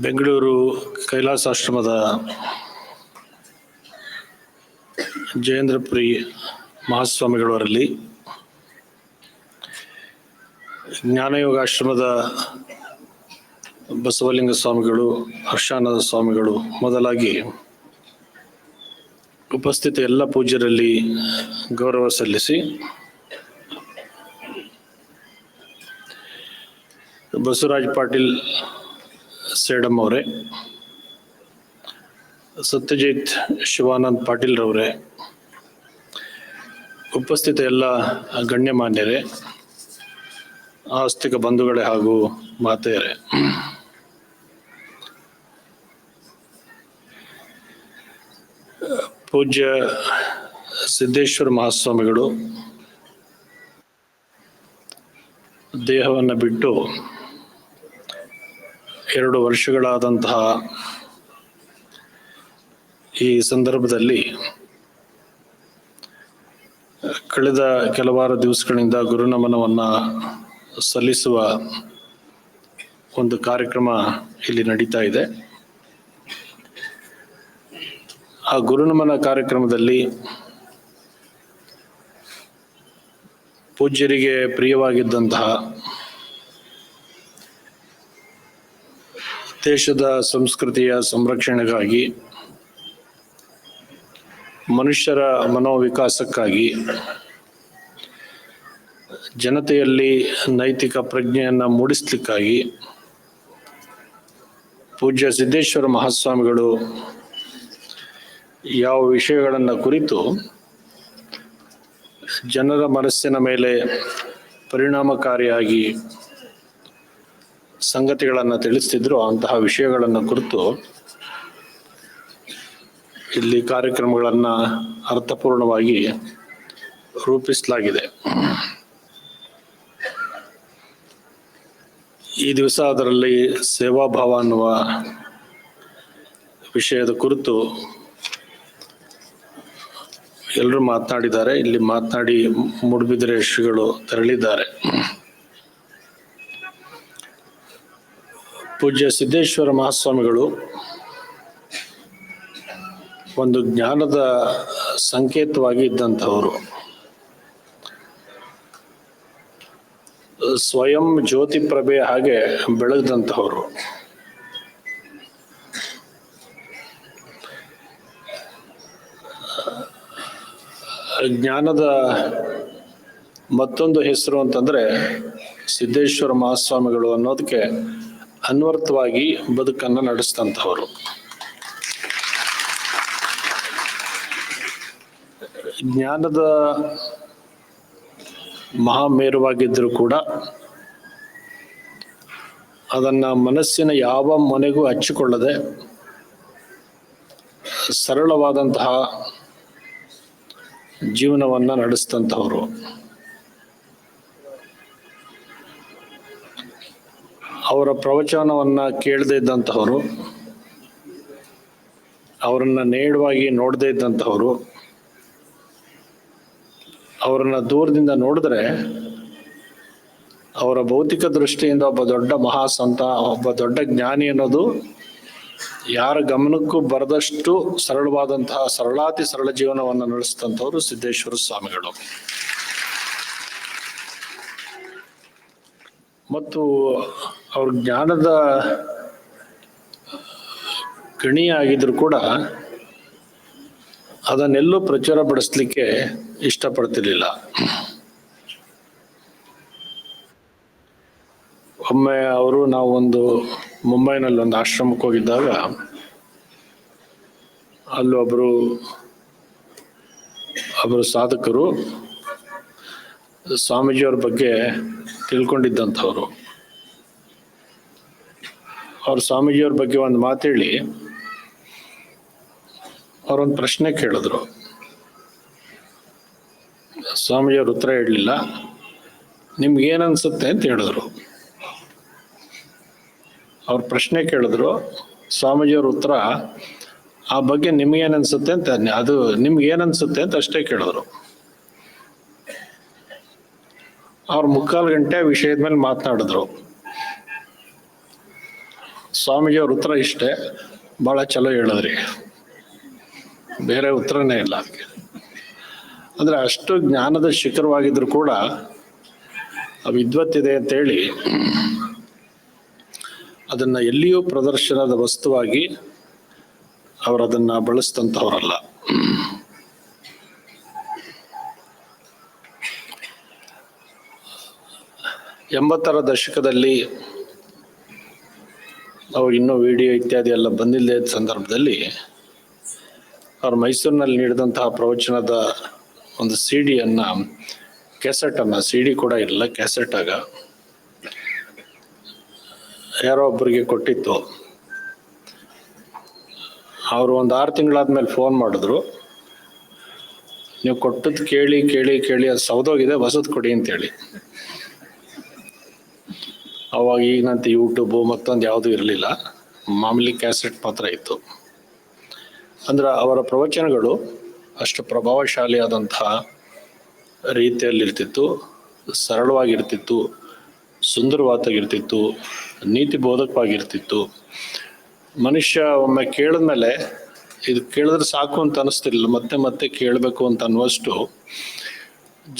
ಬೆಂಗಳೂರು ಕೈಲಾಸಾಶ್ರಮದ ಜಯೇಂದ್ರಪುರಿ ಮಹಾಸ್ವಾಮಿಗಳವರಲ್ಲಿ ಜ್ಞಾನಯೋಗಾಶ್ರಮದ ಬಸವಲಿಂಗ ಸ್ವಾಮಿಗಳು, ಹರ್ಷಾನಂದ ಸ್ವಾಮಿಗಳು ಮೊದಲಾಗಿ ಉಪಸ್ಥಿತ ಎಲ್ಲ ಪೂಜ್ಯರಲ್ಲಿ ಗೌರವ ಸಲ್ಲಿಸಿ ಬಸವರಾಜ್ ಪಾಟೀಲ್ ಸೇಡಂ ಅವರೇ, ಸತ್ಯಜಿತ್ ಶಿವಾನಂದ್ ಪಾಟೀಲ್ ರವರೇ, ಉಪಸ್ಥಿತ ಎಲ್ಲ ಗಣ್ಯಮಾನ್ಯರೇ, ಆಸ್ತಿಕ ಬಂಧುಗಳೇ ಹಾಗೂ ಮಾತೆಯರೇ. ಪೂಜ್ಯ ಸಿದ್ದೇಶ್ವರ ಮಹಾಸ್ವಾಮಿಗಳು, ದೇಹವನ್ನು ಬಿಟ್ಟು ಎರಡು ವರ್ಷಗಳಾದಂತಹ ಈ ಸಂದರ್ಭದಲ್ಲಿ ಕಳೆದ ಕೆಲವಾರು ದಿವಸಗಳಿಂದ ಗುರುನಮನವನ್ನು ಸಲ್ಲಿಸುವ ಒಂದು ಕಾರ್ಯಕ್ರಮ ಇಲ್ಲಿ ನಡೀತಾ ಇದೆ. ಆ ಗುರುನಮನ ಕಾರ್ಯಕ್ರಮದಲ್ಲಿ ಪೂಜ್ಯರಿಗೆ ಪ್ರಿಯವಾಗಿದ್ದಂತಹ ದೇಶದ ಸಂಸ್ಕೃತಿಯ ಸಂರಕ್ಷಣೆಗಾಗಿ, ಮನುಷ್ಯರ ಮನೋವಿಕಾಸಕ್ಕಾಗಿ, ಜನತೆಯಲ್ಲಿ ನೈತಿಕ ಪ್ರಜ್ಞೆಯನ್ನು ಮೂಡಿಸ್ಲಿಕ್ಕಾಗಿ ಪೂಜ್ಯ ಸಿದ್ದೇಶ್ವರ ಮಹಾಸ್ವಾಮಿಗಳು ಯಾವ ವಿಷಯಗಳನ್ನು ಕುರಿತು ಜನರ ಮನಸ್ಸಿನ ಮೇಲೆ ಪರಿಣಾಮಕಾರಿಯಾಗಿ ಸಂಗತಿಗಳನ್ನು ತಿಳಿಸ್ತಿದ್ರು, ಅಂತಹ ವಿಷಯಗಳನ್ನು ಕುರಿತು ಇಲ್ಲಿ ಕಾರ್ಯಕ್ರಮಗಳನ್ನು ಅರ್ಥಪೂರ್ಣವಾಗಿ ರೂಪಿಸಲಾಗಿದೆ. ಈ ದಿವಸ ಅದರಲ್ಲಿ ಸೇವಾಭಾವ ಅನ್ನುವ ವಿಷಯದ ಕುರಿತು ಎಲ್ಲರೂ ಮಾತನಾಡಿದ್ದಾರೆ. ಇಲ್ಲಿ ಮಾತನಾಡಿ ಮೂಡುಬಿದಿರೆ ಶ್ರೀಗಳು ತೆರಳಿದ್ದಾರೆ. ಪೂಜ್ಯ ಸಿದ್ದೇಶ್ವರ ಮಹಾಸ್ವಾಮಿಗಳು, ಒಂದು ಜ್ಞಾನದ ಸಂಕೇತವಾಗಿ ಇದ್ದಂಥವರು. ಸ್ವಯಂ ಜ್ಯೋತಿ ಪ್ರಭೆ ಹಾಗೆ ಬೆಳಗ್ದಂಥವರು ಜ್ಞಾನದ ಮತ್ತೊಂದು ಹೆಸರು ಅಂತಂದ್ರೆ ಸಿದ್ದೇಶ್ವರ ಮಹಾಸ್ವಾಮಿಗಳು ಅನ್ನೋದಕ್ಕೆ ಅನ್ವರ್ಥವಾಗಿ ಬದುಕನ್ನು ನಡೆಸಿದಂಥವರು ಜ್ಞಾನದ ಮಹಾಮೇರುವಾಗಿದ್ದರೂ ಕೂಡ ಅದನ್ನು ಮನಸ್ಸಿನ ಯಾವ ಮನೆಗೂ ಹಚ್ಚಿಕೊಳ್ಳದೆ ಸರಳವಾದಂತಹ ಜೀವನವನ್ನು ನಡೆಸಿದಂಥವರು ಅವರ ಪ್ರವಚನವನ್ನ ಕೇಳದೇ ಇದ್ದಂಥವರು ಅವರನ್ನು ನೇರವಾಗಿ ನೋಡದೇ ಇದ್ದಂಥವರು ಅವರನ್ನು ದೂರದಿಂದ ನೋಡಿದ್ರೆ ಅವರ ಭೌತಿಕ ದೃಷ್ಟಿಯಿಂದ ಒಬ್ಬ ದೊಡ್ಡ ಮಹಾಸಂತ, ಒಬ್ಬ ದೊಡ್ಡ ಜ್ಞಾನಿ ಅನ್ನೋದು ಯಾರ ಗಮನಕ್ಕೂ ಬರದಷ್ಟು ಸರಳವಾದಂತಹ ಸರಳಾತಿ ಸರಳ ಜೀವನವನ್ನು ನಡೆಸಿದಂಥವರು ಸಿದ್ದೇಶ್ವರ ಸ್ವಾಮಿಗಳು. ಮತ್ತು ಅವ್ರ ಜ್ಞಾನದ ಗಣಿ ಆಗಿದ್ರು ಕೂಡ ಅದನ್ನೆಲ್ಲೂ ಪ್ರಚುರಪಡಿಸ್ಲಿಕ್ಕೆ ಇಷ್ಟಪಡ್ತಿರ್ಲಿಲ್ಲ. ಒಮ್ಮೆ ಅವರು ನಾವು ಒಂದು ಮುಂಬೈನಲ್ಲಿ ಒಂದು ಆಶ್ರಮಕ್ಕೆ ಹೋಗಿದ್ದಾಗ ಅಲ್ಲೊಬ್ರು ಒಬ್ಬರು ಸಾಧಕರು ಸ್ವಾಮೀಜಿಯವ್ರ ಬಗ್ಗೆ ತಿಳ್ಕೊಂಡಿದ್ದಂಥವ್ರು. ಅವ್ರು ಸ್ವಾಮೀಜಿಯವ್ರ ಬಗ್ಗೆ ಒಂದು ಮಾತೇಳಿ ಅವರೊಂದು ಪ್ರಶ್ನೆ ಕೇಳಿದ್ರು. ಸ್ವಾಮೀಜಿಯವ್ರ ಉತ್ತರ ಹೇಳಲಿಲ್ಲ. ನಿಮ್ಗೆ ಏನ್ ಅನ್ಸುತ್ತೆ ಅಂತ ಹೇಳಿದ್ರು. ಅವ್ರ ಪ್ರಶ್ನೆ ಕೇಳಿದ್ರು. ಸ್ವಾಮೀಜಿಯವ್ರ ಉತ್ತರ, ಆ ಬಗ್ಗೆ ನಿಮ್ಗೇನನ್ಸುತ್ತೆ ಅಂತ ಅದು ನಿಮ್ಗೆ ಏನ್ ಅನ್ಸುತ್ತೆ ಅಂತ ಅಷ್ಟೇ ಕೇಳಿದ್ರು. ಅವ್ರ ಮುಕ್ಕಾಲು ಗಂಟೆ ವಿಷಯದ ಮೇಲೆ ಮಾತನಾಡಿದ್ರು. ಸ್ವಾಮೀಜಿಯವ್ರ ಉತ್ತರ ಇಷ್ಟೇ. ಭಾಳ ಚಲೋ ಹೇಳಿದ್ರಿ. ಬೇರೆ ಉತ್ತರನೇ ಇಲ್ಲ ಅದಕ್ಕೆ ಅಂದರೆ ಅಷ್ಟು ಜ್ಞಾನದ ಶಿಖರವಾಗಿದ್ರು ಕೂಡ ವಿದ್ವತ್ತಿದೆ ಅಂತೇಳಿ ಅದನ್ನ ಎಲ್ಲಿಯೂ ಪ್ರದರ್ಶನದ ವಸ್ತುವಾಗಿ ಅವರು ಅದನ್ನ ಬಳಸಿದಂಥವ್ರಲ್ಲ ಎಂಬತ್ತರ ದಶಕದಲ್ಲಿ ಅವಾಗ ಇನ್ನೂ ವಿಡಿಯೋ ಇತ್ಯಾದಿ ಎಲ್ಲ ಬಂದಿಲ್ಲದೆ ಸಂದರ್ಭದಲ್ಲಿ ಅವ್ರು ಮೈಸೂರಿನಲ್ಲಿ ನೀಡಿದಂತಹ ಪ್ರವಚನದ ಒಂದು ಸಿ ಡಿಯನ್ನು ಕ್ಯಾಸೆಟನ್ನು ಸಿ ಡಿ ಕೂಡ ಇರಲಿಲ್ಲ ಕ್ಯಾಸೆಟ್ ಆಗ ಯಾರೋ ಒಬ್ಬರಿಗೆ ಕೊಟ್ಟಿತ್ತು. ಅವರು ಒಂದು ಆರು ತಿಂಗಳಾದ್ಮೇಲೆ ಫೋನ್ ಮಾಡಿದ್ರು. ನೀವು ಕೊಟ್ಟದ್ದು ಕೇಳಿ ಕೇಳಿ ಕೇಳಿ, ಅದು ಸೌದೋಗಿದೆ, ಹೊಸದು ಕೊಡಿ ಅಂತೇಳಿ. ಅವಾಗ ಈಗಿನಂತ ಯೂಟ್ಯೂಬು ಮತ್ತೊಂದು ಯಾವುದೂ ಇರಲಿಲ್ಲ. ಮಾಮೂಲಿ ಕ್ಯಾಸೆಟ್ ಮಾತ್ರ ಇತ್ತು. ಅಂದ್ರೆ ಅವರ ಪ್ರವಚನಗಳು ಅಷ್ಟು ಪ್ರಭಾವಶಾಲಿಯಾದಂತಹ ರೀತಿಯಲ್ಲಿರ್ತಿತ್ತು ಸರಳವಾಗಿರ್ತಿತ್ತು, ಸುಂದರವಾದಾಗಿರ್ತಿತ್ತು ನೀತಿ ಬೋಧಕವಾಗಿರ್ತಿತ್ತು ಮನುಷ್ಯ ಒಮ್ಮೆ ಕೇಳಿದ್ಮೇಲೆ ಇದು ಕೇಳಿದ್ರೆ ಸಾಕು ಅಂತ ಅನಿಸ್ತಿರ್ಲಿಲ್ಲ, ಮತ್ತೆ ಮತ್ತೆ ಕೇಳಬೇಕು ಅಂತ ಅನ್ನುವಷ್ಟು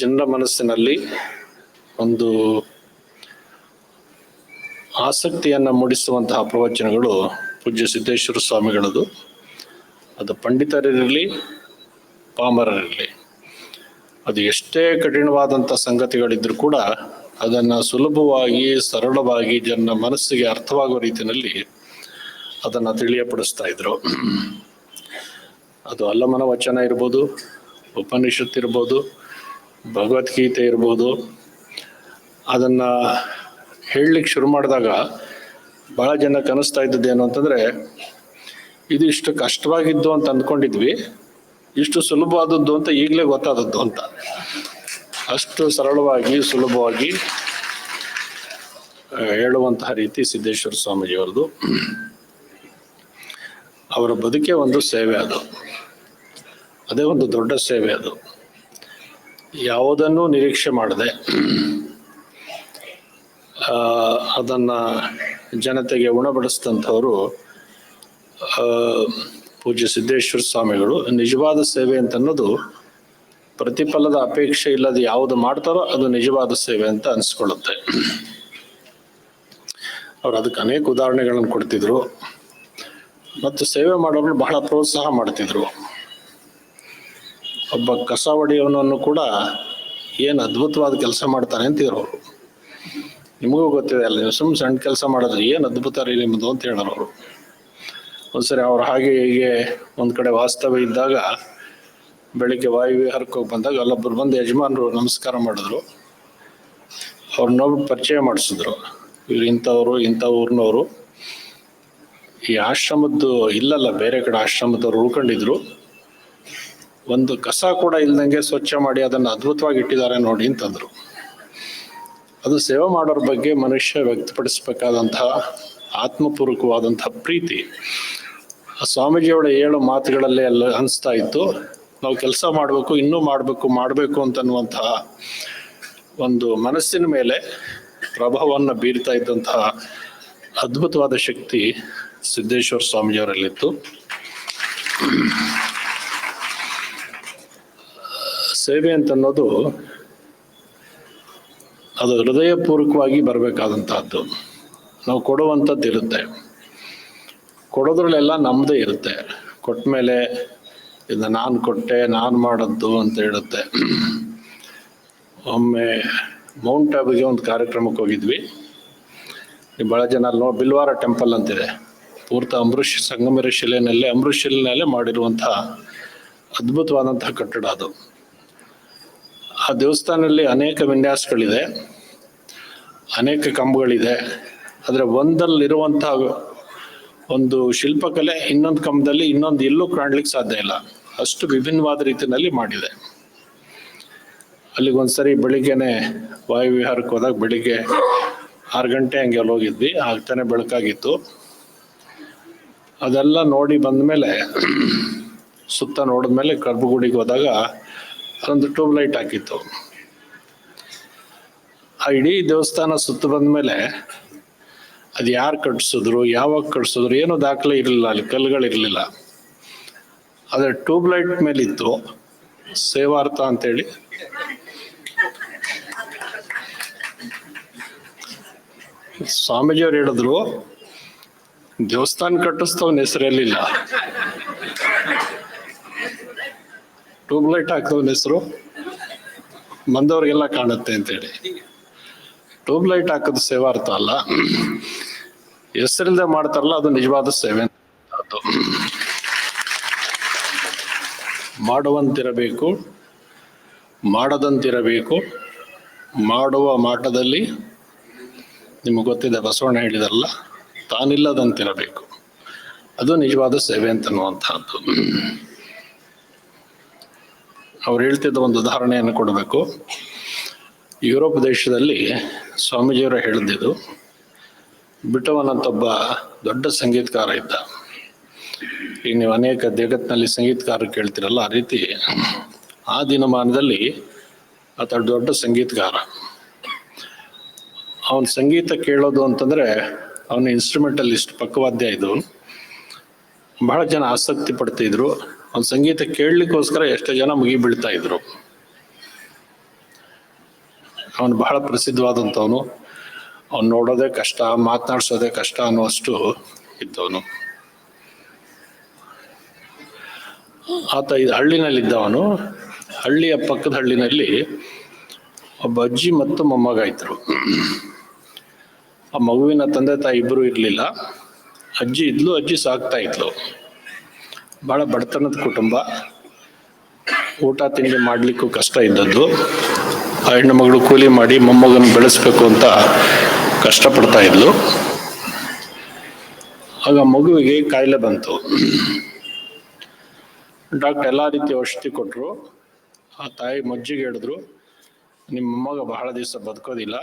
ಜನರ ಮನಸ್ಸಿನಲ್ಲಿ ಒಂದು ಆಸಕ್ತಿಯನ್ನು ಮೂಡಿಸುವಂತಹ ಪ್ರವಚನಗಳು ಪೂಜ್ಯ ಸಿದ್ದೇಶ್ವರ ಸ್ವಾಮಿಗಳದು ಅದು ಪಂಡಿತರಿರಲಿ, ಪಾಮರರಿರಲಿ. ಅದು ಎಷ್ಟೇ ಕಠಿಣವಾದಂಥ ಸಂಗತಿಗಳಿದ್ದರೂ ಕೂಡ ಅದನ್ನು ಸುಲಭವಾಗಿ, ಸರಳವಾಗಿ ಜನ ಮನಸ್ಸಿಗೆ ಅರ್ಥವಾಗುವ ರೀತಿಯಲ್ಲಿ ಅದನ್ನು ತಿಳಿಯಪಡಿಸ್ತಾ ಇದ್ರು. ಅದು ಅಲ್ಲಮನ ವಚನ ಇರ್ಬೋದು, ಉಪನಿಷತ್ ಇರ್ಬೋದು, ಭಗವದ್ಗೀತೆ ಇರ್ಬೋದು, ಅದನ್ನು ಹೇಳಲಿಕ್ಕೆ ಶುರು ಮಾಡಿದಾಗ ಭಾಳ ಜನ ಕನಿಸ್ತಾ ಇದ್ದದ್ದು ಏನು ಅಂತಂದರೆ, ಇದು ಇಷ್ಟು ಕಷ್ಟವಾಗಿದ್ದು ಅಂತ ಅಂದ್ಕೊಂಡಿದ್ವಿ, ಇಷ್ಟು ಸುಲಭವಾದದ್ದು ಅಂತ ಈಗಲೇ ಗೊತ್ತಾದದ್ದು ಅಂತ. ಅಷ್ಟು ಸರಳವಾಗಿ, ಸುಲಭವಾಗಿ ಹೇಳುವಂತಹ ರೀತಿ ಸಿದ್ದೇಶ್ವರ ಸ್ವಾಮೀಜಿಯವ್ರದ್ದು ಅವರ ಬದುಕೆ ಒಂದು ಸೇವೆ ಅದು. ಅದೇ ಒಂದು ದೊಡ್ಡ ಸೇವೆ ಅದು. ಯಾವುದನ್ನು ನಿರೀಕ್ಷೆ ಮಾಡದೆ ಅದನ್ನ ಜನತೆಗೆ ಉಣಬಡಿಸಿದಂಥವರು ಪೂಜ್ಯ ಸಿದ್ದೇಶ್ವರ ಸ್ವಾಮಿಗಳು, ನಿಜವಾದ ಸೇವೆ ಅಂತ ಅನ್ನೋದು ಪ್ರತಿಫಲದ ಅಪೇಕ್ಷೆ ಇಲ್ಲದೆ ಯಾವುದು ಮಾಡ್ತಾರೋ ಅದು ನಿಜವಾದ ಸೇವೆ ಅಂತ ಅನ್ಸ್ಕೊಳ್ಳುತ್ತೆ. ಅವ್ರು ಅದಕ್ಕೆ ಅನೇಕ ಉದಾಹರಣೆಗಳನ್ನು ಕೊಡ್ತಿದ್ರು. ಮತ್ತು ಸೇವೆ ಮಾಡೋರು ಬಹಳ ಪ್ರೋತ್ಸಾಹ ಮಾಡ್ತಿದ್ರು. ಒಬ್ಬ ಕಸ ಹೊಡೆಯವನನ್ನು ಕೂಡ ಏನು ಅದ್ಭುತವಾದ ಕೆಲಸ ಮಾಡ್ತಾನೆ ಅಂತಿದ್ರು ಅವರು. ನಿಮಗೂ ಗೊತ್ತಿದೆ, ಅಲ್ಲ ನೀವು ಸುಮ್ಮನೆ ಸಣ್ಣ ಕೆಲಸ ಮಾಡಿದ್ರೆ ಏನು ಅದ್ಭುತ ರೀ ನಿಮ್ಮದು ಅಂತ ಹೇಳೋರು ಅವರು. ಒಂದ್ಸರಿ ಅವ್ರು ಹಾಗೆ ಹೀಗೆ ಒಂದು ಕಡೆ ವಾಸ್ತವ್ಯ ಇದ್ದಾಗ, ಬೆಳಿಗ್ಗೆ ವಾಯುವಿಹಾರಕ್ಕೆ ಹೋಗಿ ಬಂದಾಗ ಅಲ್ಲೊಬ್ಬರು ಬಂದು ಯಜಮಾನರು ನಮಸ್ಕಾರ ಮಾಡಿದ್ರು. ಅವ್ರು ನೋಡಿ ಪರಿಚಯ ಮಾಡಿಸಿದ್ರು. ಇವ್ರು ಇಂಥವ್ರು, ಇಂಥ ಊರಿನವರು. ಈ ಆಶ್ರಮದ್ದು ಇಲ್ಲಲ್ಲ, ಬೇರೆ ಕಡೆ ಆಶ್ರಮದವ್ರು ಉಳ್ಕೊಂಡಿದ್ರು. ಒಂದು ಕಸ ಕೂಡ ಇಲ್ದಂಗೆ ಸ್ವಚ್ಛ ಮಾಡಿ ಅದನ್ನು ಅದ್ಭುತವಾಗಿ ಇಟ್ಟಿದ್ದಾರೆ ನೋಡಿ ಅಂತಂದ್ರು. ಅದು ಸೇವೆ ಮಾಡೋರ ಬಗ್ಗೆ ಮನುಷ್ಯ ವ್ಯಕ್ತಪಡಿಸಬೇಕಾದಂತಹ ಆತ್ಮಪೂರ್ವಕವಾದಂತಹ ಪ್ರೀತಿ. ಸ್ವಾಮೀಜಿಯವರ ಏಳು ಮಾತುಗಳಲ್ಲೇ ಎಲ್ಲ ಅನಿಸ್ತಾ ಇತ್ತು. ನಾವು ಕೆಲಸ ಮಾಡಬೇಕು, ಇನ್ನೂ ಮಾಡಬೇಕು ಮಾಡಬೇಕು ಅಂತನ್ನುವಂತಹ ಒಂದು ಮನಸ್ಸಿನ ಮೇಲೆ ಪ್ರಭಾವವನ್ನು ಬೀರ್ತಾ ಇದ್ದಂತಹ ಅದ್ಭುತವಾದ ಶಕ್ತಿ ಸಿದ್ದೇಶ್ವರ ಸ್ವಾಮೀಜಿಯವರಲ್ಲಿತ್ತು. ಸೇವೆ ಅಂತನ್ನೋದು ಅದು ಹೃದಯಪೂರ್ವಕವಾಗಿ ಬರಬೇಕಾದಂತಹದ್ದು. ನಾವು ಕೊಡುವಂಥದ್ದು ಇರುತ್ತೆ. ಕೊಡೋದ್ರಲ್ಲೆಲ್ಲ ನಮ್ಮದೇ ಇರುತ್ತೆ. ಕೊಟ್ಟ ಮೇಲೆ ನಾನು ಕೊಟ್ಟೆ, ನಾನು ಮಾಡದ್ದು ಅಂತ ಹೇಳುತ್ತೆ. ಒಮ್ಮೆ ಮೌಂಟ್ ಆಬಿಗೆ ಒಂದು ಕಾರ್ಯಕ್ರಮಕ್ಕೆ ಹೋಗಿದ್ವಿ. ಭಾಳ ಜನ ಅಲ್ಲಿ ನೋಡಿ, ಬಿಲ್ವಾರ ಟೆಂಪಲ್ ಅಂತಿದೆ. ಪೂರ್ತ ಅಮೃಷ್ ಸಂಗಮರ ಶಿಲೆಯಲ್ಲೇ ಅಮೃಷ್ ಶಿಲೆನಲ್ಲೇ ಮಾಡಿರುವಂತಹ ಅದ್ಭುತವಾದಂತಹ ಕಟ್ಟಡ ಅದು. ಆ ದೇವಸ್ಥಾನದಲ್ಲಿ ಅನೇಕ ವಿನ್ಯಾಸಗಳಿದೆ, ಅನೇಕ ಕಂಬಗಳಿದೆ. ಆದರೆ ಒಂದಲ್ಲಿರುವಂತಹ ಒಂದು ಶಿಲ್ಪಕಲೆ ಇನ್ನೊಂದು ಕಂಬದಲ್ಲಿ ಇನ್ನೊಂದು ಎಲ್ಲೂ ಕಾಣ್ಲಿಕ್ಕೆ ಸಾಧ್ಯ ಇಲ್ಲ. ಅಷ್ಟು ವಿಭಿನ್ನವಾದ ರೀತಿಯಲ್ಲಿ ಮಾಡಿದೆ. ಅಲ್ಲಿಗೆ ಒಂದ್ಸರಿ ಬೆಳಿಗ್ಗೆನೆ ವಾಯುವಿಹಾರಕ್ಕೆ ಹೋದಾಗ ಬೆಳಿಗ್ಗೆ ಆರು ಗಂಟೆ ಹಂಗೆ ಅಲ್ಲಿ ಹೋಗಿದ್ವಿ. ಆಗ್ತಾನೆ ಬೆಳಕಾಗಿತ್ತು. ಅದೆಲ್ಲ ನೋಡಿ ಬಂದ ಮೇಲೆ ಸುತ್ತ ನೋಡಿದ್ಮೇಲೆ ಕರ್ಬುಗುಡಿಗೆ ಹೋದಾಗ ಒಂದು ಟ್ಯೂಬ್ ಲೈಟ್ ಹಾಕಿತ್ತು. ಆ ಇಡೀ ದೇವಸ್ಥಾನ ಸುತ್ತ ಬಂದ್ಮೇಲೆ ಅದು ಯಾರು ಕಟ್ಸಿದ್ರು, ಯಾವಾಗ ಕಟ್ಸಿದ್ರು ಏನೂ ದಾಖಲೆ ಇರಲಿಲ್ಲ, ಅಲ್ಲಿ ಕಲ್ಲುಗಳಿರಲಿಲ್ಲ ಆದರೆ ಟ್ಯೂಬ್ ಲೈಟ್ ಮೇಲಿತ್ತು ಸೇವಾರ್ಥ ಅಂತೇಳಿ. ಸ್ವಾಮೀಜಿಯವ್ರು ಹೇಳಿದ್ರು, ದೇವಸ್ಥಾನ ಕಟ್ಟಿಸ್ತವನ ಹೆಸರೆಲ್ಲಿಲ್ಲ ಟ್ಯೂಬ್ ಲೈಟ್ ಹಾಕಿದವನ ಹೆಸರು ಬಂದವ್ರಿಗೆಲ್ಲ ಕಾಣುತ್ತೆ ಅಂತೇಳಿ. ಟ್ಯೂಬ್ ಲೈಟ್ ಹಾಕೋದು ಸೇವಾರ್ಥ ಅಲ್ಲ. ಹೆಸರಿಲ್ಲದೆ ಮಾಡ್ತಾರಲ್ಲ, ಅದು ನಿಜವಾದ ಸೇವೆ ಅದು. ಮಾಡುವಂತಿರಬೇಕು, ಮಾಡದಂತಿರಬೇಕು, ಮಾಡುವ ಮಾಟದಲ್ಲಿ ನಿಮಗೆ ಗೊತ್ತಿದೆ, ಬಸವಣ್ಣ ಹೇಳಿದಾರಲ್ಲ ತಾನಿಲ್ಲದಂತಿರಬೇಕು. ಅದು ನಿಜವಾದ ಸೇವೆ ಅಂತನ್ನುವಂತಹದ್ದು ಅವ್ರು ಹೇಳ್ತಿದ್ದ ಒಂದು ಉದಾಹರಣೆಯನ್ನು ಕೊಡಬೇಕು. ಯುರೋಪ್ ದೇಶದಲ್ಲಿ ಸ್ವಾಮೀಜಿಯವರು ಹೇಳಿದ್ದು ಬಿಟ್ಟವನ್ ಅಂತ ಒಬ್ಬ ದೊಡ್ಡ ಸಂಗೀತಕಾರ ಇದ್ದ. ಈಗ ನೀವು ಅನೇಕ ಜಗತ್ತಿನಲ್ಲಿ ಸಂಗೀತಕಾರ ಕೇಳ್ತಿರಲ್ಲ, ಆ ರೀತಿ ಆ ದಿನಮಾನದಲ್ಲಿ ಆತ ದೊಡ್ಡ ಸಂಗೀತಗಾರ. ಅವನ ಸಂಗೀತ ಕೇಳೋದು ಅಂತಂದ್ರೆ ಅವನ ಇನ್ಸ್ಟ್ರೂಮೆಂಟಲಿಸ್ಟ್ ಪಕ್ಕವಾದ್ಯ ಇದು ಬಹಳ ಜನ ಆಸಕ್ತಿ ಪಡ್ತಿದ್ರು. ಅವನ ಸಂಗೀತ ಕೇಳಲಿಕ್ಕೋಸ್ಕರ ಎಷ್ಟೋ ಜನ ಮುಗಿ ಬೀಳ್ತಾ ಇದ್ರು. ಅವನು ಬಹಳ ಪ್ರಸಿದ್ಧವಾದಂಥವನು. ಅವನು ನೋಡೋದೇ ಕಷ್ಟ, ಮಾತನಾಡ್ಸೋದೇ ಕಷ್ಟ ಅನ್ನುವಷ್ಟು ಇದ್ದವನು. ಆತ ಇದು ಹಳ್ಳಿನಲ್ಲಿದ್ದವನು. ಹಳ್ಳಿಯ ಪಕ್ಕದ ಹಳ್ಳಿನಲ್ಲಿ ಒಬ್ಬ ಅಜ್ಜಿ ಮತ್ತು ಮೊಮ್ಮಗ ಇದ್ರು. ಆ ಮಗುವಿನ ತಂದೆ ತಾಯಿ ಇಬ್ಬರೂ ಇರಲಿಲ್ಲ. ಅಜ್ಜಿ ಇದ್ಲು, ಅಜ್ಜಿ ಸಾಕ್ತಾ ಇದ್ಲು. ಬಹಳ ಬಡತನದ ಕುಟುಂಬ. ಊಟ, ತಿಂಡಿ ಮಾಡಲಿಕ್ಕೂ ಕಷ್ಟ ಇದ್ದದ್ದು. ಆ ಹೆಣ್ಣು ಮಗಳು ಕೂಲಿ ಮಾಡಿ ಮೊಮ್ಮಗನ ಬೆಳೆಸ್ಬೇಕು ಅಂತ ಕಷ್ಟಪಡ್ತಾ ಇದ್ಲು. ಆಗ ಮಗುವಿಗೆ ಕಾಯಿಲೆ ಬಂತು. ಡಾಕ್ಟರ್ ಎಲ್ಲ ರೀತಿಯ ಔಷಧಿ ಕೊಟ್ಟರು ಆ ತಾಯಿ ಮಜ್ಜಿಗೆ ಹಿಡಿದ್ರು. ನಿಮ್ಮ ಮೊಮ್ಮಗ ಬಹಳ ದಿವಸ ಬದುಕೋದಿಲ್ಲ.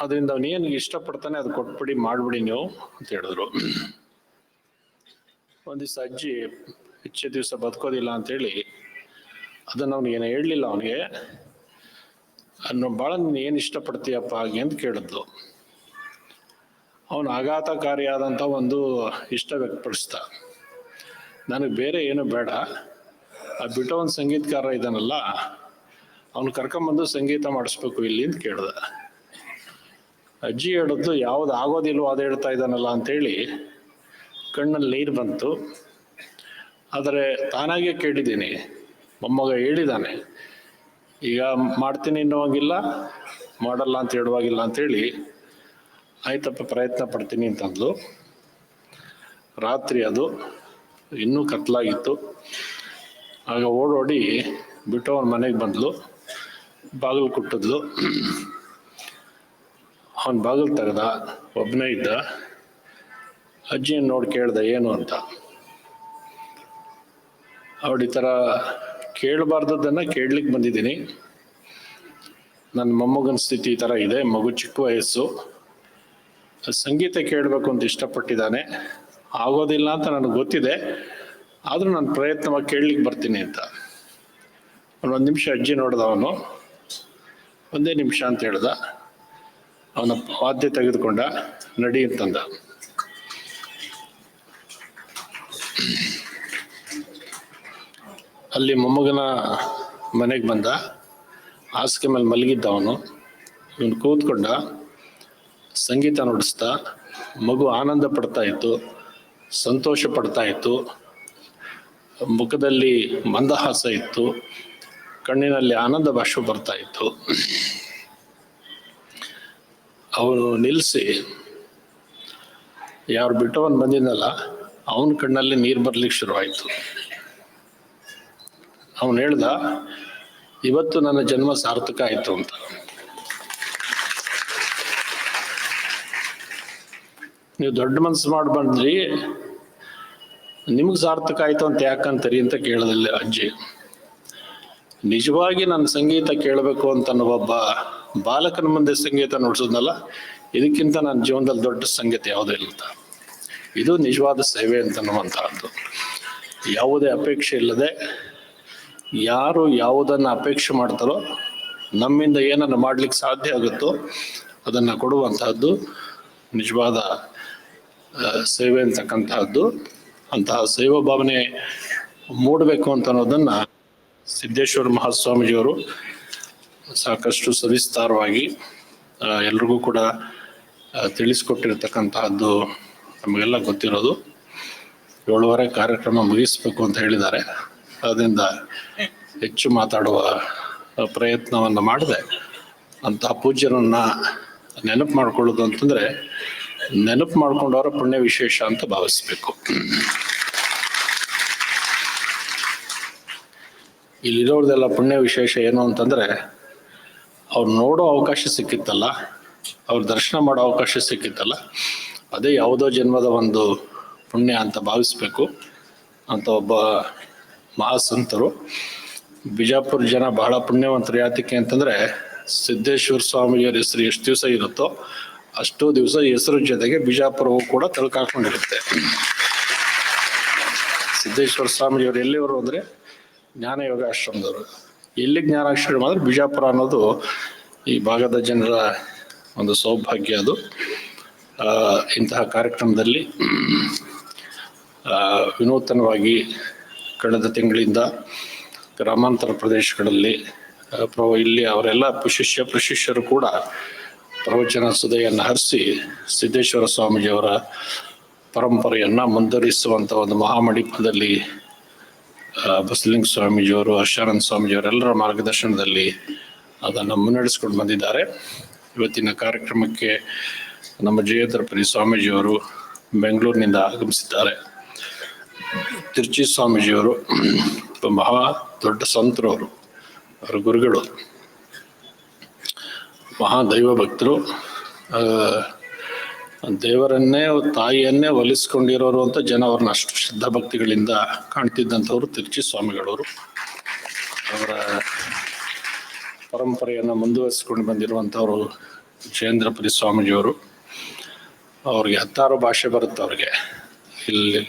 ಅದರಿಂದ ಅವನೇನು ಇಷ್ಟಪಡ್ತಾನೆ ಅದು ಕೊಟ್ಬಿಡಿ, ಮಾಡಿಬಿಡಿ ನೀವು ಅಂತ ಹೇಳಿದ್ರು. ಒಂದ್ ದಿವಸ ಅಜ್ಜಿ ಹೆಚ್ಚು ದಿವಸ ಬದುಕೋದಿಲ್ಲ ಅಂತೇಳಿ ಅದನ್ನ ಅವನಿಗೇನು ಹೇಳಲಿಲ್ಲ ಅವನಿಗೆ. ಅನ್ನು ಭಾಳ ನೀನು ಏನು ಇಷ್ಟಪಡ್ತೀಯಪ್ಪ ಹಾಗೆ ಅಂತ ಕೇಳಿದ್ಲು. ಅವನು ಆಘಾತಕಾರಿಯಾದಂಥ ಒಂದು ಇಷ್ಟ ವ್ಯಕ್ತಪಡಿಸ್ದ. ನನಗೆ ಬೇರೆ ಏನು ಬೇಡ. ಆ ಬಿಟ್ಟು ಒಂದು ಸಂಗೀತಕಾರ ಇದ್ದಾನಲ್ಲ ಅವನು ಕರ್ಕೊಂಬಂದು ಸಂಗೀತ ಮಾಡಿಸ್ಬೇಕು ಇಲ್ಲಿ ಅಂತ ಕೇಳ್ದ. ಅಜ್ಜಿ ಹೇಳಿದ್ದು ಯಾವ್ದು ಆಗೋದಿಲ್ವೋ ಅದು ಹೇಳ್ತಾ ಇದ್ದಾನಲ್ಲ ಅಂತೇಳಿ ಕಣ್ಣಲ್ಲಿ ನೀರು ಬಂತು. ಆದರೆ ತಾನಾಗೆ ಕೇಳಿದ್ದೀನಿ. ಮೊಮ್ಮಗ ಹೇಳಿದ್ದಾನೆ ಈಗ ಮಾಡ್ತೀನಿ ಅನ್ನೋವಾಗಿಲ್ಲ, ಮಾಡಲ್ಲ ಅಂತ ಹೇಳುವಾಗಿಲ್ಲ ಅಂತೇಳಿ ಆಯ್ತಪ್ಪ ಪ್ರಯತ್ನ ಪಡ್ತೀನಿ ಅಂತಂದ್ಲು. ರಾತ್ರಿ ಅದು ಇನ್ನೂ ಕತ್ಲಾಗಿತ್ತು ಆಗ ಓಡೋಡಿ ಬಿಟ್ಟು ಅವನ ಮನೆಗೆ ಬಂದ್ಲು, ಬಾಗಿಲು ಕುಟ್ಟಿದ್ಲು. ಅವನ ಬಾಗಿಲು ತೆಗೆದ ಒಬ್ಬನೇ ಇದ್ದ. ಅಜ್ಜಿಯನ್ನು ನೋಡಿ ಕೇಳ್ದೆ, ಏನು ಅಂತ? ಅವಳು ಈ ಥರ ಕೇಳಬಾರ್ದದ್ದನ್ನು ಕೇಳಲಿಕ್ಕೆ ಬಂದಿದ್ದೀನಿ. ನನ್ನ ಮೊಮ್ಮಗನ ಸ್ಥಿತಿ ಈ ಥರ ಇದೆ, ಮಗು ಚಿಕ್ಕ ವಯಸ್ಸು. ಸಂಗೀತ ಕೇಳಬೇಕು ಅಂತ ಇಷ್ಟಪಟ್ಟಿದ್ದಾನೆ. ಆಗೋದಿಲ್ಲ ಅಂತ ನನಗೆ ಗೊತ್ತಿದೆ, ಆದರೂ ನಾನು ಪ್ರಯತ್ನವಾಗಿ ಕೇಳಲಿಕ್ಕೆ ಬರ್ತೀನಿ ಅಂತ. ಒಂದು ನಿಮಿಷ ಅಜ್ಜಿ ನೋಡ್ದ ಅವನು. ಒಂದೇ ನಿಮಿಷ ಅಂತ ಹೇಳ್ದ. ಅವನ ವಾದ್ಯ ತೆಗೆದುಕೊಂಡ, ನಡಿ ಅಂತಂದ. ಅಲ್ಲಿ ಮೊಮ್ಮಗನ ಮನೆಗೆ ಬಂದ. ಹಾಸಿಗೆ ಮೇಲೆ ಮಲಗಿದ್ದ ಅವನು. ಇವನು ಕೂತ್ಕೊಂಡ, ಸಂಗೀತ ನುಡಿಸ್ತಾ, ಮಗು ಆನಂದ ಪಡ್ತಾ ಇತ್ತು, ಸಂತೋಷ ಪಡ್ತಾ ಇತ್ತು. ಮುಖದಲ್ಲಿ ಮಂದಹಾಸ ಇತ್ತು. ಕಣ್ಣಿನಲ್ಲಿ ಆನಂದ ಭಾಷೆ ಬರ್ತಾ ಇತ್ತು. ಅವನು ನಿಲ್ಲಿಸಿ ಯಾರು ಬಿಟ್ಟವನ್ ಬಂದಿದ್ದಲ್ಲ ಅವನ ಕಣ್ಣಲ್ಲಿ ನೀರು ಬರ್ಲಿಕ್ಕೆ ಶುರುವಾಯಿತು. ಅವನು ಹೇಳ್ದ, ಇವತ್ತು ನನ್ನ ಜನ್ಮ ಸಾರ್ಥಕ ಆಯ್ತು ಅಂತ. ನೀವು ದೊಡ್ಡ ಮನಸ್ಸು ಮಾಡಿ ಬಂದ್ರಿ ನಿಮ್ಗೆ ಸಾರ್ಥಕ ಆಯ್ತು ಅಂತ ಯಾಕಂತರಿ? ಅಂತ ಕೇಳದಲ್ಲಿ ಅಜ್ಜಿ. ನಿಜವಾಗಿ ನನ್ನ ಸಂಗೀತ ಕೇಳಬೇಕು ಅಂತ ಒಬ್ಬ ಬಾಲಕನ ಮುಂದೆ ಸಂಗೀತ ನುಡಿಸೋದ್ನಲ್ಲ ಇದಕ್ಕಿಂತ ನನ್ನ ಜೀವನದಲ್ಲಿ ದೊಡ್ಡ ಸಂಗೀತ ಯಾವುದೇ ಇಲ್ಲ ಅಂತ. ಇದು ನಿಜವಾದ ಸೇವೆ ಅಂತ ಅನ್ನುವಂತಹದ್ದು. ಯಾವುದೇ ಅಪೇಕ್ಷೆ ಇಲ್ಲದೆ ಯಾರು ಯಾವುದನ್ನು ಅಪೇಕ್ಷೆ ಮಾಡ್ತಾರೋ ನಮ್ಮಿಂದ ಏನನ್ನು ಮಾಡ್ಲಿಕ್ಕೆ ಸಾಧ್ಯ ಆಗುತ್ತೋ ಅದನ್ನು ಕೊಡುವಂತಹದ್ದು, ನಿಜವಾದ ಸೇವೆ ಅಂತಕ್ಕಂತಹದ್ದು, ಅಂತಹ ಸೇವಾ ಭಾವನೆ ಮೂಡಬೇಕು ಅಂತ ಅನ್ನೋದನ್ನ ಸಿದ್ದೇಶ್ವರ ಮಹಾಸ್ವಾಮೀಜಿಯವರು ಸಾಕಷ್ಟು ಸವಿಸ್ತಾರವಾಗಿ ಎಲ್ರಿಗೂ ಕೂಡ ತಿಳಿಸ್ಕೊಟ್ಟಿರ್ತಕ್ಕಂತಹದ್ದು ನಮಗೆಲ್ಲ ಗೊತ್ತಿರೋದು. ಏಳುವರೆ ಕಾರ್ಯಕ್ರಮ ಮುಗಿಸ್ಬೇಕು ಅಂತ ಹೇಳಿದ್ದಾರೆ. ಅದರಿಂದ ಹೆಚ್ಚು ಮಾತಾಡುವ ಪ್ರಯತ್ನವನ್ನು ಮಾಡಿದೆ. ಅಂತಹ ಪೂಜ್ಯರನ್ನ ನೆನಪು ಮಾಡ್ಕೊಳ್ಳೋದು ಅಂತಂದ್ರೆ, ನೆನಪು ಮಾಡ್ಕೊಂಡವರ ಪುಣ್ಯ ವಿಶೇಷ ಅಂತ ಭಾವಿಸ್ಬೇಕು. ಇಲ್ಲಿರೋದೆಲ್ಲ ಪುಣ್ಯ ವಿಶೇಷ ಏನು ಅಂತಂದ್ರೆ, ಅವ್ರು ನೋಡೋ ಅವಕಾಶ ಸಿಕ್ಕಿತ್ತಲ್ಲ, ಅವ್ರ ದರ್ಶನ ಮಾಡೋ ಅವಕಾಶ ಸಿಕ್ಕಿತ್ತಲ್ಲ, ಅದೇ ಯಾವುದೋ ಜನ್ಮದ ಒಂದು ಪುಣ್ಯ ಅಂತ ಭಾವಿಸ್ಬೇಕು. ಅಂತ ಒಬ್ಬ ಮಹಾಸಂತರು. ಬಿಜಾಪುರ ಜನ ಬಹಳ ಪುಣ್ಯವಂತರು ಯಾತಕ್ಕೆ ಅಂತಂದ್ರೆ ಸಿದ್ದೇಶ್ವರ ಸ್ವಾಮಿಯವರ ಹೆಸರು ಎಷ್ಟು ದಿವಸ ಇರುತ್ತೋ ಅಷ್ಟು ದಿವಸ ಹೆಸರು ಜೊತೆಗೆ ಬಿಜಾಪುರವು ಕೂಡ ತಳ್ಕಾಕೊಂಡಿರುತ್ತೆ ಸಿದ್ದೇಶ್ವರ ಸ್ವಾಮಿಯವರು ಎಲ್ಲಿವರು ಅಂದರೆ ಜ್ಞಾನ ಯೋಗ ಆಶ್ರಮದವರು. ಎಲ್ಲಿ ಜ್ಞಾನಾಶ್ರಮ ಅಂದ್ರೆ ಬಿಜಾಪುರ ಅನ್ನೋದು ಈ ಭಾಗದ ಜನರ ಒಂದು ಸೌಭಾಗ್ಯ ಅದು. ಇಂತಹ ಕಾರ್ಯಕ್ರಮದಲ್ಲಿ ವಿನೂತನವಾಗಿ ಕಳೆದ ತಿಂಗಳಿಂದ ಗ್ರಾಮಾಂತರ ಪ್ರದೇಶಗಳಲ್ಲಿ ಪ್ರ ಇಲ್ಲಿ ಅವರೆಲ್ಲ ಶಿಷ್ಯ ಪ್ರಶಿಷ್ಯರು ಕೂಡ ಪ್ರವಚನ ಸುದೆಯನ್ನು ಹರಿಸಿ ಸಿದ್ದೇಶ್ವರ ಸ್ವಾಮೀಜಿಯವರ ಪರಂಪರೆಯನ್ನು ಮುಂದುವರಿಸುವಂಥ ಒಂದು ಮಹಾಮಣಿಪದಲ್ಲಿ ಆ, ಬಸಲಿಂಗ ಸ್ವಾಮೀಜಿಯವರು ಹರ್ಷಾನಂದ ಸ್ವಾಮೀಜಿಯವರು ಎಲ್ಲರ ಮಾರ್ಗದರ್ಶನದಲ್ಲಿ ಅದನ್ನು ಮುನ್ನಡೆಸ್ಕೊಂಡು ಬಂದಿದ್ದಾರೆ. ಇವತ್ತಿನ ಕಾರ್ಯಕ್ರಮಕ್ಕೆ ನಮ್ಮ ಜಯದ್ರಪರಿ ಸ್ವಾಮೀಜಿಯವರು ಬೆಂಗಳೂರಿನಿಂದ ಆಗಮಿಸಿದ್ದಾರೆ. ತಿರುಚಿ ಸ್ವಾಮೀಜಿಯವರು ಮಹಾ ದೊಡ್ಡ ಸಂತರು ಅವರು ಗುರುಗಳು, ಮಹಾ ದೈವ ಭಕ್ತರು ದೇವರನ್ನೇ, ತಾಯಿಯನ್ನೇ ಒಲಿಸ್ಕೊಂಡಿರೋರು ಅಂತ ಜನ ಅವ್ರನ್ನ ಅಷ್ಟು ಶ್ರದ್ಧಾಭಕ್ತಿಗಳಿಂದ ಕಾಣ್ತಿದ್ದಂಥವ್ರು ತಿರುಚಿ ಸ್ವಾಮಿಗಳವರು. ಅವರ ಪರಂಪರೆಯನ್ನು ಮುಂದುವರಿಸಿಕೊಂಡು ಬಂದಿರುವಂಥವ್ರು ಜಯೇಂದ್ರಪುರಿ ಸ್ವಾಮೀಜಿಯವರು. ಅವ್ರಿಗೆ ಹತ್ತಾರು ಭಾಷೆ ಬರುತ್ತೆ ಅವ್ರಿಗೆ. ಇಲ್ಲಿ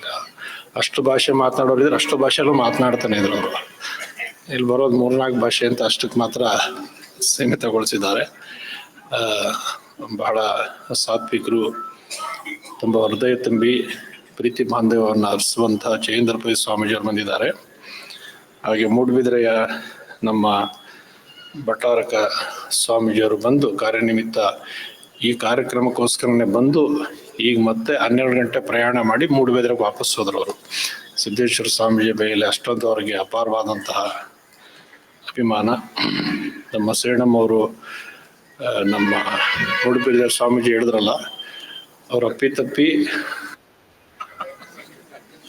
ಅಷ್ಟು ಭಾಷೆ ಮಾತನಾಡೋರಿದ್ರೆ ಅಷ್ಟು ಭಾಷೆಲ್ಲೂ ಮಾತನಾಡ್ತಾನೆ ಇದ್ರು ಅವರು. ಇಲ್ಲಿ ಬರೋದು ಮೂರ್ನಾಲ್ಕು ಭಾಷೆ ಅಂತ ಅಷ್ಟಕ್ಕೆ ಮಾತ್ರ ಸೀಮಿತಗೊಳಿಸಿದ್ದಾರೆ. ಬಹಳ ಸಾತ್ವಿಕರು, ತುಂಬ ಹೃದಯ ತುಂಬಿ ಪ್ರೀತಿ ಬಾಂಧವ್ಯವನ್ನು ಹರಿಸುವಂಥ ಜಯೇಂದ್ರಪುರಿ ಸ್ವಾಮೀಜಿಯವರು ಬಂದಿದ್ದಾರೆ. ಹಾಗೆ ಮೂಡುಬಿದಿರೆಯ ನಮ್ಮ ಭಟ್ಟಾರಕ ಸ್ವಾಮೀಜಿಯವರು ಬಂದು ಕಾರ್ಯನಿಮಿತ್ತ ಈ ಕಾರ್ಯಕ್ರಮಕ್ಕೋಸ್ಕರನೇ ಬಂದು ಈಗ ಮತ್ತೆ ಹನ್ನೆರಡು ಗಂಟೆ ಪ್ರಯಾಣ ಮಾಡಿ ಮೂಡುಬಿದಿರೆಗೆ ವಾಪಸ್ ಹೋದ್ರು ಅವರು ಸಿದ್ದೇಶ್ವರ ಸ್ವಾಮೀಜಿ ಮೇಲೆ ಅಷ್ಟೊಂದು ಅವರಿಗೆ ಅಪಾರವಾದಂತಹ ಅಭಿಮಾನ. ನಮ್ಮ ಶ್ರೀಣಮ್ಮವರು ನಮ್ಮ ಮೂಡಬೇದ್ರ ಸ್ವಾಮೀಜಿ ಹೇಳಿದ್ರಲ್ಲ, ಅವ್ರ ಅಪ್ಪಿ ತಪ್ಪಿ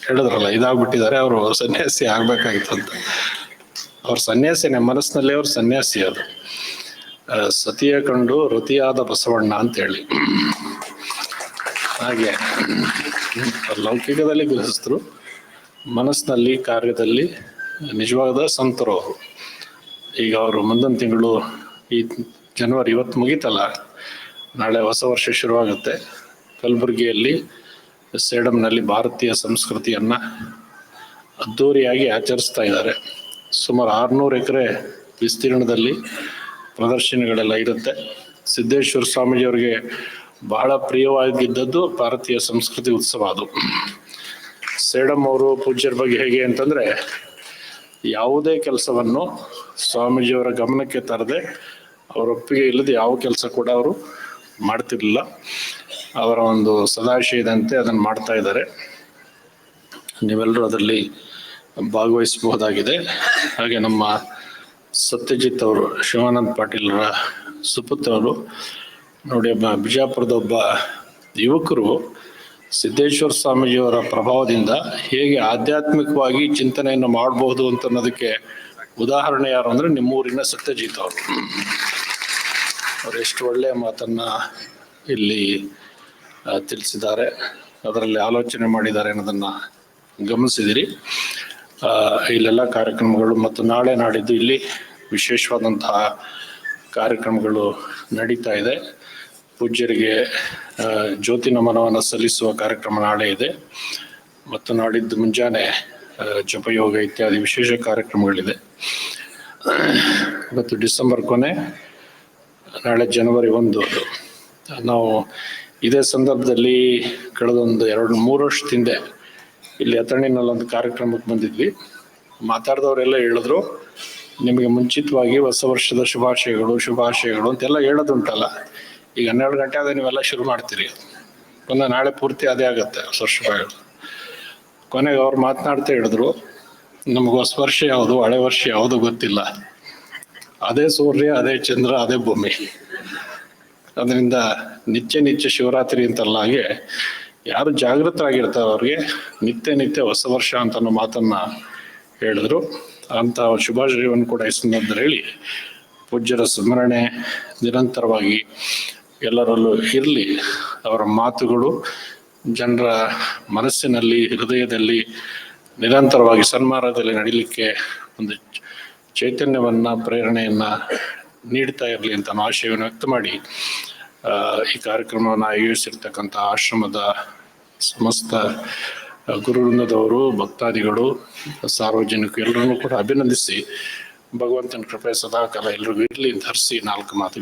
ಹೇಳಿದ್ರಲ್ಲ, ಇದಾಗ್ಬಿಟ್ಟಿದ್ದಾರೆ, ಅವರು ಸನ್ಯಾಸಿ ಆಗ್ಬೇಕಾಗಿತ್ತು ಅಂತ. ಅವ್ರ ಸನ್ಯಾಸಿನೇ ಮನಸ್ಸಿನಲ್ಲಿ ಅವ್ರ ಸನ್ಯಾಸಿ ಅದು. ಸತಿಯ ಕಂಡು ರುತಿಯಾದ ಬಸವಣ್ಣ ಅಂತೇಳಿ. ಹಾಗೆ ಲೌಕಿಕದಲ್ಲಿ ಗೃಹಸ್ಥರು, ಮನಸ್ಸಿನಲ್ಲಿ ಕಾರ್ಯದಲ್ಲಿ ನಿಜವಾದ ಸಂತರು ಅವರು. ಈಗ ಅವರು ಮುಂದಿನ ತಿಂಗಳು ಈ ಜನವರಿ ಇವತ್ತು ಮುಗೀತಲ್ಲ, ನಾಳೆ ಹೊಸ ವರ್ಷ ಶುರುವಾಗುತ್ತೆ. ಕಲಬುರಗಿಯಲ್ಲಿ ಸೇಡಮ್ನಲ್ಲಿ ಭಾರತೀಯ ಸಂಸ್ಕೃತಿಯನ್ನ ಅದ್ಧೂರಿಯಾಗಿ ಆಚರಿಸ್ತಾ ಇದ್ದಾರೆ. ಸುಮಾರು ಆರುನೂರು ಎಕರೆ ವಿಸ್ತೀರ್ಣದಲ್ಲಿ ಪ್ರದರ್ಶನಗಳೆಲ್ಲ ಇರುತ್ತೆ. ಸಿದ್ದೇಶ್ವರ ಸ್ವಾಮೀಜಿಯವರಿಗೆ ಬಹಳ ಪ್ರಿಯವಾಗಿದ್ದದ್ದು ಭಾರತೀಯ ಸಂಸ್ಕೃತಿ ಉತ್ಸವ ಅದು. ಸೇಡಮ್ ಅವರು ಪೂಜ್ಯರ ಬಗ್ಗೆ ಹೇಗೆ ಅಂತಂದ್ರೆ, ಯಾವುದೇ ಕೆಲಸವನ್ನು ಸ್ವಾಮೀಜಿಯವರ ಗಮನಕ್ಕೆ ತರದೆ ಅವರ ಒಪ್ಪಿಗೆ ಇಲ್ಲದೆ ಯಾವ ಕೆಲಸ ಕೂಡ ಅವರು ಮಾಡ್ತಿರ್ಲಿಲ್ಲ. ಅವರ ಒಂದು ಸದಾಶಯದಂತೆ ಅದನ್ನು ಮಾಡ್ತಾ ಇದ್ದಾರೆ. ನೀವೆಲ್ಲರೂ ಅದರಲ್ಲಿ ಭಾಗವಹಿಸಬಹುದಾಗಿದೆ. ಹಾಗೆ ನಮ್ಮ ಸತ್ಯಜಿತ್ ಅವರು, ಶಿವಾನಂದ್ ಪಾಟೀಲ್ರ ಸುಪುತ್ರರು ನೋಡಿ ಬಿಜಾಪುರದ ಒಬ್ಬ ಯುವಕರು ಸಿದ್ದೇಶ್ವರ ಸ್ವಾಮೀಜಿಯವರ ಪ್ರಭಾವದಿಂದ ಹೇಗೆ ಆಧ್ಯಾತ್ಮಿಕವಾಗಿ ಚಿಂತನೆಯನ್ನು ಮಾಡಬಹುದು ಅಂತ ಅನ್ನೋದಕ್ಕೆ ಉದಾಹರಣೆ ಯಾರು ಅಂದ್ರೆ ನಿಮ್ಮೂರಿನ ಸತ್ಯಜೀತ್ ಅವರು. ಅವರು ಎಷ್ಟು ಒಳ್ಳೆಯ ಮಾತನ್ನ ಇಲ್ಲಿ ತಿಳಿಸಿದ್ದಾರೆ, ಅದರಲ್ಲಿ ಆಲೋಚನೆ ಮಾಡಿದ್ದಾರೆ ಅನ್ನೋದನ್ನ ಗಮನಿಸಿದಿರಿ. ಇಲ್ಲೆಲ್ಲ ಕಾರ್ಯಕ್ರಮಗಳು ಮತ್ತು ನಾಳೆ ನಾಡಿದ್ದು ಇಲ್ಲಿ ವಿಶೇಷವಾದಂತಹ ಕಾರ್ಯಕ್ರಮಗಳು ನಡೀತಾ ಇದೆ. ಪೂಜ್ಯರಿಗೆ ಜ್ಯೋತಿ ನಮನವನ್ನು ಸಲ್ಲಿಸುವ ಕಾರ್ಯಕ್ರಮ ನಾಳೆ ಇದೆ. ಮತ್ತು ನಾಡಿದ್ದು ಮುಂಜಾನೆ ಜಪಯೋಗ ಇತ್ಯಾದಿ ವಿಶೇಷ ಕಾರ್ಯಕ್ರಮಗಳಿದೆ. ಇವತ್ತು ಡಿಸೆಂಬರ್ ಕೊನೆ, ನಾಳೆ ಜನವರಿ ಒಂದು ನಾವು ಇದೇ ಸಂದರ್ಭದಲ್ಲಿ ಕಳೆದೊಂದು ಎರಡು, ಮೂರು ವರ್ಷ ತಿಂದೆ ಇಲ್ಲಿ ಅಥಣಿನಲ್ಲಿ ಒಂದು ಕಾರ್ಯಕ್ರಮಕ್ಕೆ ಬಂದಿದ್ವಿ. ಮಾತಾಡಿದವರೆಲ್ಲ ಹೇಳಿದ್ರು, ನಿಮಗೆ ಮುಂಚಿತವಾಗಿ ಹೊಸ ವರ್ಷದ ಶುಭಾಶಯಗಳು ಶುಭಾಶಯಗಳು ಅಂತೆಲ್ಲ ಹೇಳೋದುಂಟಲ್ಲ. ಈಗ ಹನ್ನೆರಡು ಗಂಟೆ ಆದ ನೀವೆಲ್ಲ ಶುರು ಮಾಡ್ತೀರಿ. ಪುನಃ ನಾಳೆ ಪೂರ್ತಿ ಅದೇ ಆಗುತ್ತೆ ಶುಭಾಶಯಗಳು ಕೊನೆಗೆ ಅವ್ರು ಮಾತನಾಡ್ತಾ ಹೇಳಿದ್ರು, ನಮ್ಗೆ ಹೊಸ ವರ್ಷ ಯಾವುದು, ಹಳೆ ವರ್ಷ ಯಾವುದು ಗೊತ್ತಿಲ್ಲ. ಅದೇ ಸೂರ್ಯ, ಅದೇ ಚಂದ್ರ, ಅದೇ ಭೂಮಿ. ಅದರಿಂದ ನಿತ್ಯ ನಿತ್ಯ ಶಿವರಾತ್ರಿ ಅಂತಲ್ಲ ಹಾಗೆ ಯಾರು ಜಾಗೃತರಾಗಿರ್ತಾರೆ ಅವ್ರಿಗೆ ನಿತ್ಯ ನಿತ್ಯ ಹೊಸ ವರ್ಷ ಅಂತ ಅನ್ನೋ ಮಾತನ್ನ ಹೇಳಿದ್ರು. ಅಂತ ಶುಭಾಶಯವನ್ನು ಕೂಡ ಸಂದರ್ಭದಲ್ಲಿ ಹೇಳಿ, ಪೂಜ್ಯರ ಸ್ಮರಣೆ ನಿರಂತರವಾಗಿ ಎಲ್ಲರಲ್ಲೂ ಇರಲಿ, ಅವರ ಮಾತುಗಳು ಜನರ ಮನಸ್ಸಿನಲ್ಲಿ, ಹೃದಯದಲ್ಲಿ ನಿರಂತರವಾಗಿ ಸನ್ಮಾರ್ಗದಲ್ಲಿ ನಡೀಲಿಕ್ಕೆ ಒಂದು ಚೈತನ್ಯವನ್ನ, ಪ್ರೇರಣೆಯನ್ನ ನೀಡ್ತಾ ಇರಲಿ ಅಂತ ನಾನು ಆಶಯವನ್ನು ವ್ಯಕ್ತ ಮಾಡಿ. ಈ ಕಾರ್ಯಕ್ರಮವನ್ನು ಆಯೋಜಿಸಿರ್ತಕ್ಕಂಥ ಆಶ್ರಮದ ಸಮಸ್ತ ಗುರುವೃಂದದವರು, ಭಕ್ತಾದಿಗಳು, ಸಾರ್ವಜನಿಕರು ಎಲ್ಲರನ್ನೂ ಕೂಡ ಅಭಿನಂದಿಸಿ ಭಗವಂತನ ಕೃಪೆ ಸದಾಕಾಲ ಎಲ್ರಿಗೂ ಇರಲಿ ಧರಿಸಿ ನಾಲ್ಕು ಮಾತು